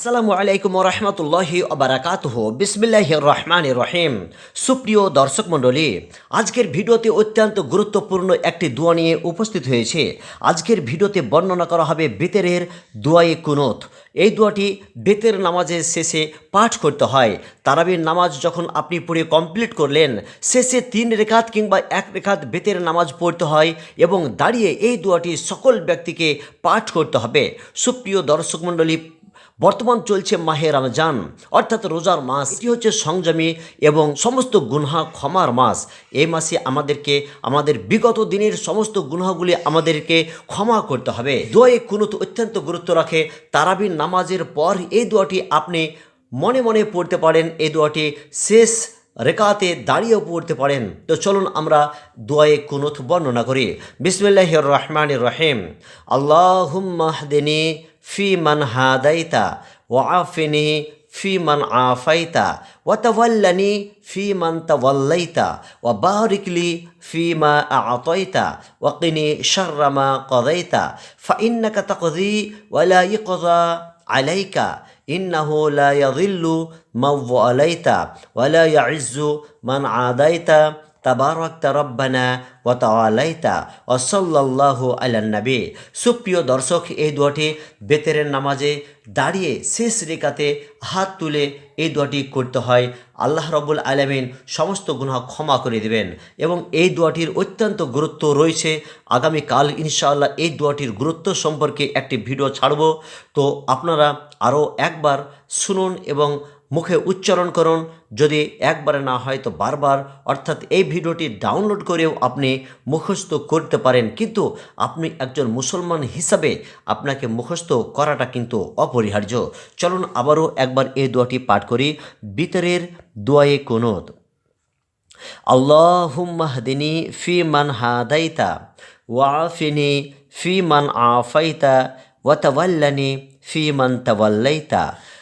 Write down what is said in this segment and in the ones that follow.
আসসালামু আলাইকুম রহমতুল্লাহি অবরাকাতহ বিসমিল্লাহ রহমান রহিম। সুপ্রিয় দর্শক মণ্ডলী, আজকের ভিডিওতে অত্যন্ত গুরুত্বপূর্ণ একটি দোয়া নিয়ে উপস্থিত হয়েছে। আজকের ভিডিওতে বর্ণনা করা হবে বেতেরের দোয়ায়ে কুনত। এই দোয়াটি বেতের নামাজের শেষে পাঠ করতে হয়। তারাবির নামাজ যখন আপনি পড়ে কমপ্লিট করলেন, শেষে তিন রেখাত কিংবা এক রেখাত বেতের নামাজ পড়তে হয় এবং দাঁড়িয়ে এই দোয়াটি সকল ব্যক্তিকে পাঠ করতে হবে। সুপ্রিয় দর্শক মণ্ডলী বর্তমান চলছে মাহে রমজান, অর্থাৎ রোজার মাস। এটি হচ্ছে সংযমী এবং সমস্ত গুনহা ক্ষমার মাস। এই মাসে আমাদেরকে, আমাদের বিগত দিনের সমস্ত গুনহাগুলি আমাদেরকে ক্ষমা করতে হবে। দোয়ে কুনুত অত্যন্ত গুরুত্ব রাখে। তারাবির নামাজের পর এই দোয়াটি আপনি মনে মনে পড়তে পারেন। এই দোয়াটি শেষ রেখাতে দাঁড়িয়েও পড়তে পারেন। তো চলুন আমরা দোয়ায়ে কুনুত বর্ণনা করি। বিসমিল্লাহ রহমান রহিম। ফি মান হাদাইতা ওয়াফিনি ফি মান আফাইতা ওয়াতাওয়াল্লানি ফি মান তাওয়াল্লাইতা ওয়া বারিকলি ফি মা আতাইতা ওয়াকিনি শাররা মা কাদাইতা ফাইন্নাকা তাকদি ওয়ালা ইকদা আলাইকা ইন্নাহু লা ইয়াযিল্লু মাউ আলাইতা ওয়া লা ইয়াইজ্জু মান আদাইতা। তাবারকতা রব্বানা ও তালাইতা অসল্লাহ আলান্নাবি সুপ্রিয় দর্শক, এই দোয়াটি বেতেরের নামাজে দাঁড়িয়ে শেষ রেখাতে হাত তুলে এই দোয়াটি করতে হয়। আল্লাহ রবুল আলমিন সমস্ত গুনাহ ক্ষমা করে দেবেন এবং এই দোয়াটির অত্যন্ত গুরুত্ব রয়েছে। আগামীকাল ইনশাআল্লাহ এই দোয়াটির গুরুত্ব সম্পর্কে একটি ভিডিও ছাড়ব। তো আপনারা আরও এক একবার শুনুন এবং মুখে উচ্চারণ করুন। যদি একবারে না হয় তো বারবার। অর্থাৎ এই ভিডিওটি ডাউনলোড করেও আপনি মুখস্থ করতে পারেন। কিন্তু আপনি একজন মুসলমান হিসাবে আপনাকে মুখস্থ করাটা কিন্তু অপরিহার্য। চলুন আবারও একবার এই দোয়াটি পাঠ করি। বিতরের দোয়ায়ে কুনুত। আল্লাহুম্মাহদিনী ফি মান হাদাইতা ওয়াফিনি ফি মান আফাইতা وتولني فيمن توليت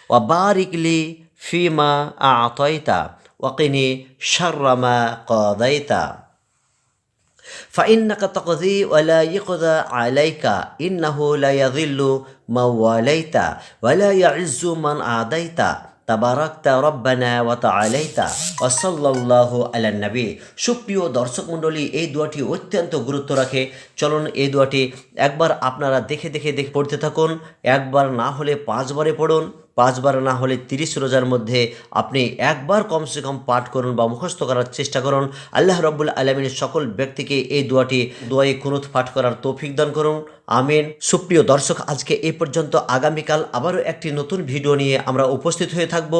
وبارك لي فيما أعطيت وقني شر ما قضيت. فإنك تقضي ولا يقضى عليك إنه لا يضل من واليت ولا يعز من أعديت তাবারাকতা রব্বানা ওয়া তাআলাইতা ওয়া সাল্লাল্লাহু আলা নবী। সুপ্রিয় দর্শক মণ্ডলী, এই দোয়াটি অত্যন্ত গুরুত্ব রাখে। চলুন এই দোয়াটি একবার আপনারা দেখে দেখে দেখে পড়তে থাকুন। একবার না হলে পাঁচবারে পড়ুন। পাঁচবার না হলে তিরিশ রোজার মধ্যে আপনি একবার কমসে কম পাঠ করুন বা মুখস্থ করার চেষ্টা করুন। আল্লাহ রব্বুল আলমিনের সকল ব্যক্তিকে এই দোয়াটি দোয়াই কুনুত পাঠ করার তৌফিক দান করুন। আমিন। সুপ্রিয় দর্শক, আজকে এই পর্যন্ত। আগামীকাল আবারও একটি নতুন ভিডিও নিয়ে আমরা উপস্থিত হয়ে থাকব।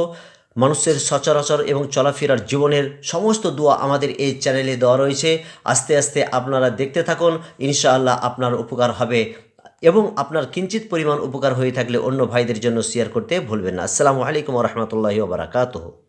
মানুষের সচরাচর এবং চলাফেরার জীবনের সমস্ত দোয়া আমাদের এই চ্যানেলে দেওয়া রয়েছে। আস্তে আস্তে আপনারা দেখতে থাকুন। ইনশাআল্লাহ আপনার উপকার হবে। এবং আপনার কিঞ্চিত পরিমাণ উপকার হয়ে থাকলে অন্য ভাইদের জন্য শেয়ার করতে ভুলবেন না। আসসালামু আলাইকুম রহমতুল্লাহ বারাকাতুহ।